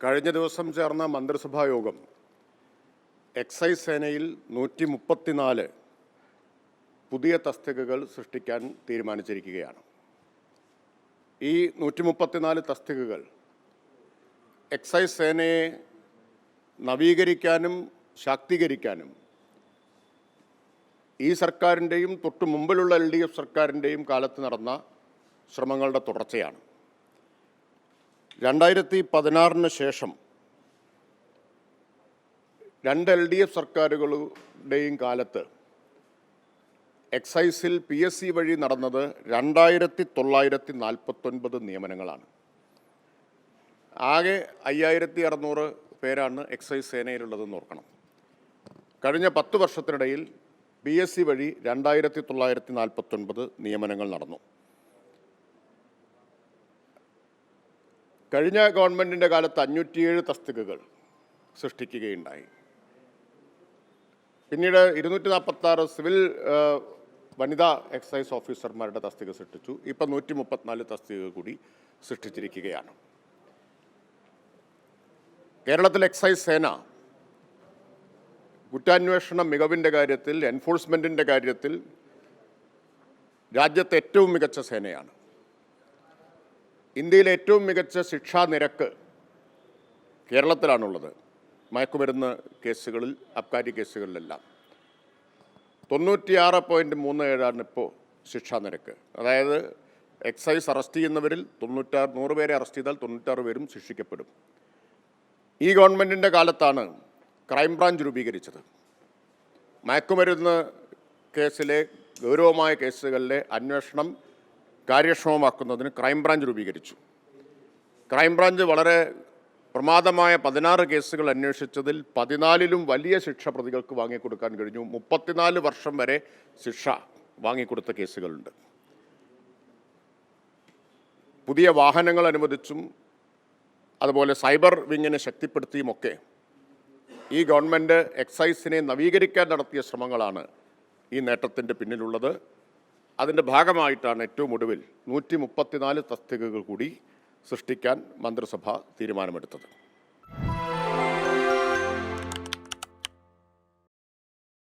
കഴിഞ്ഞ ദിവസം ചേർന്ന മന്ത്രിസഭാ യോഗം എക്സൈസ് സേനയിൽ നൂറ്റി മുപ്പത്തിനാല് പുതിയ തസ്തികകൾ സൃഷ്ടിക്കാൻ തീരുമാനിച്ചിരിക്കുകയാണ്. ഈ നൂറ്റി മുപ്പത്തിനാല് തസ്തികകൾ എക്സൈസ് സേനയെ നവീകരിക്കാനും ശാക്തീകരിക്കാനും ഈ സർക്കാരിന്റെയും തൊട്ടു മുമ്പിലുള്ള എൽ ഡി എഫ് സർക്കാരിന്റെയും കാലത്ത് നടന്ന ശ്രമങ്ങളുടെ തുടർച്ചയാണ്. രണ്ടായിരത്തി പതിനാറിന് ശേഷം രണ്ട് എൽ ഡി എഫ് സർക്കാരുകളുടെയും കാലത്ത് എക്സൈസിൽ പി എസ് സി വഴി നടന്നത് രണ്ടായിരത്തി തൊള്ളായിരത്തി നാൽപ്പത്തൊൻപത് നിയമനങ്ങളാണ്. ആകെ അയ്യായിരത്തി അറുന്നൂറ് പേരാണ് എക്സൈസ് സേനയിലുള്ളതെന്ന് ഓർക്കണം. കഴിഞ്ഞ പത്ത് വർഷത്തിനിടയിൽ പി എസ് സി വഴി രണ്ടായിരത്തി തൊള്ളായിരത്തി നാൽപ്പത്തൊൻപത് നിയമനങ്ങൾ നടന്നു. കഴിഞ്ഞ ഗവൺമെന്റിന്റെ കാലത്ത് അഞ്ഞൂറ്റിയേഴ് തസ്തികകൾ സൃഷ്ടിക്കുകയുണ്ടായി. പിന്നീട് ഇരുന്നൂറ്റി നാൽപ്പത്താറ് സിവിൽ വനിതാ എക്സൈസ് ഓഫീസർമാരുടെ തസ്തിക സൃഷ്ടിച്ചു. ഇപ്പം നൂറ്റി മുപ്പത്തിനാല് തസ്തിക കൂടി സൃഷ്ടിച്ചിരിക്കുകയാണ്. കേരളത്തിൽ എക്സൈസ് സേന കുറ്റാന്വേഷണ മികവിന്റെ കാര്യത്തിൽ എൻഫോഴ്സ്മെന്റിന്റെ കാര്യത്തിൽ രാജ്യത്തെ ഏറ്റവും മികച്ച സേനയാണ്. ഇന്ത്യയിലെ ഏറ്റവും മികച്ച ശിക്ഷാ നിരക്ക് കേരളത്തിലാണുള്ളത്. മയക്കുമരുന്ന് കേസുകളിൽ അബ്കാരി കേസുകളിലെല്ലാം. തൊണ്ണൂറ്റിയാറ് പോയിന്റ് മൂന്ന് ഏഴാണ് ഇപ്പോൾ ശിക്ഷാ നിരക്ക്. അതായത് എക്സൈസ് അറസ്റ്റ് ചെയ്യുന്നവരിൽ തൊണ്ണൂറ്റാറ് നൂറ് പേരെ അറസ്റ്റ് ചെയ്താൽ തൊണ്ണൂറ്റാറ് പേരും ശിക്ഷിക്കപ്പെടും. ഈ ഗവൺമെന്റിന്റെ കാലത്താണ് ക്രൈംബ്രാഞ്ച് രൂപീകരിച്ചത്. മയക്കുമരുന്ന് കേസിലെ ഗൗരവമായ കേസുകളിലെ അന്വേഷണം കാര്യക്ഷമമാക്കുന്നതിന് ക്രൈംബ്രാഞ്ച് രൂപീകരിച്ചു. ക്രൈംബ്രാഞ്ച് വളരെ പ്രമാദമായ പതിനാറ് കേസുകൾ അന്വേഷിച്ചതിൽ പതിനാലിലും വലിയ ശിക്ഷ പ്രതികൾക്ക് വാങ്ങിക്കൊടുക്കാൻ കഴിഞ്ഞു. മുപ്പത്തിനാല് വർഷം വരെ ശിക്ഷ വാങ്ങിക്കൊടുത്ത കേസുകളുണ്ട്. പുതിയ വാഹനങ്ങൾ അനുവദിച്ചും അതുപോലെ സൈബർ വിങ്ങിനെ ശക്തിപ്പെടുത്തിയുമൊക്കെ ഈ ഗവൺമെന്റ് എക്സൈസിനെ നവീകരിക്കാൻ നടത്തിയ ശ്രമങ്ങളാണ് ഈ നേട്ടത്തിന്റെ പിന്നിലുള്ളത്. അതിന്റെ ഭാഗമായിട്ടാണ് ഏറ്റവും ഒടുവിൽ നൂറ്റി മുപ്പത്തിനാല് തസ്തികകൾ കൂടി സൃഷ്ടിക്കാൻ മന്ത്രിസഭ തീരുമാനമെടുത്തത്.